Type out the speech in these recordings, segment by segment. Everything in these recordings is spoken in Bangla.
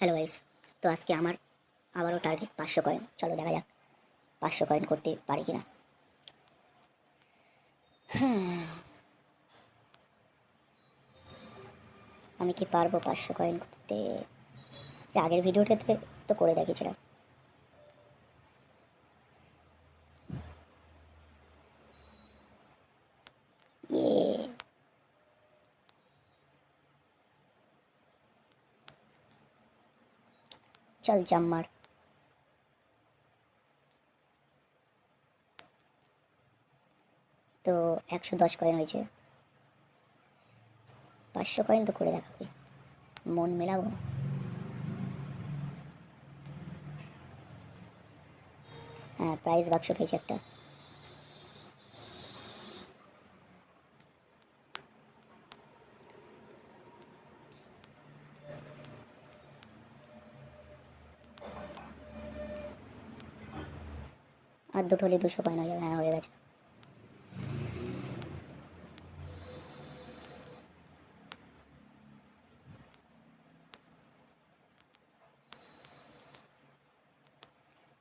হ্যালো গাইস তো আজকে আমার আবারও টার্গেট পাঁচশো কয়েন চলো দেখা যাক পাঁচশো কয়েন করতে পারি কি না হ্যাঁ। আমি কি পারব পাঁচশো কয়েন করতে? আগের ভিডিওটাতে তো করে দেখিয়েছিলাম। চল জাম্প মার তো একশো দশ কয়েন হয়েছে। পাঁচশো কয়েন তো করে দেখাবে। মন মেলাবো। হ্যাঁ প্রাইস বাক্স পেয়েছে একটা। আর দুটো হলে দুশো কয়েন হয়ে যাবে হ্যাঁ হয়ে গেছে।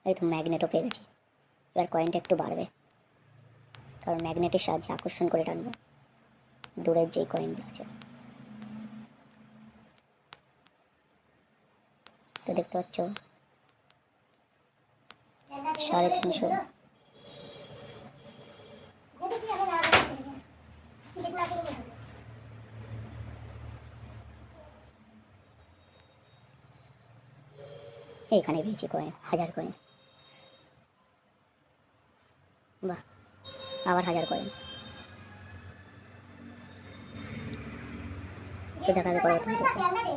এই তো ম্যাগনেটও পেয়ে গেছি। এবার কয়েনটা একটু বাড়বে। কারণ ম্যাগনেটের সাহায্যে আকর্ষণ করে টানবো। দূরের যেই কয়েনগুলো আছে। তো দেখতে পাচ্ছ? সাড়ে তিনশো। এইখানে পেয়েছি কয়েন, হাজার কয়েন। বাহ, আবার হাজার কয়েন। তো দেখা যাবে পরবর্তী।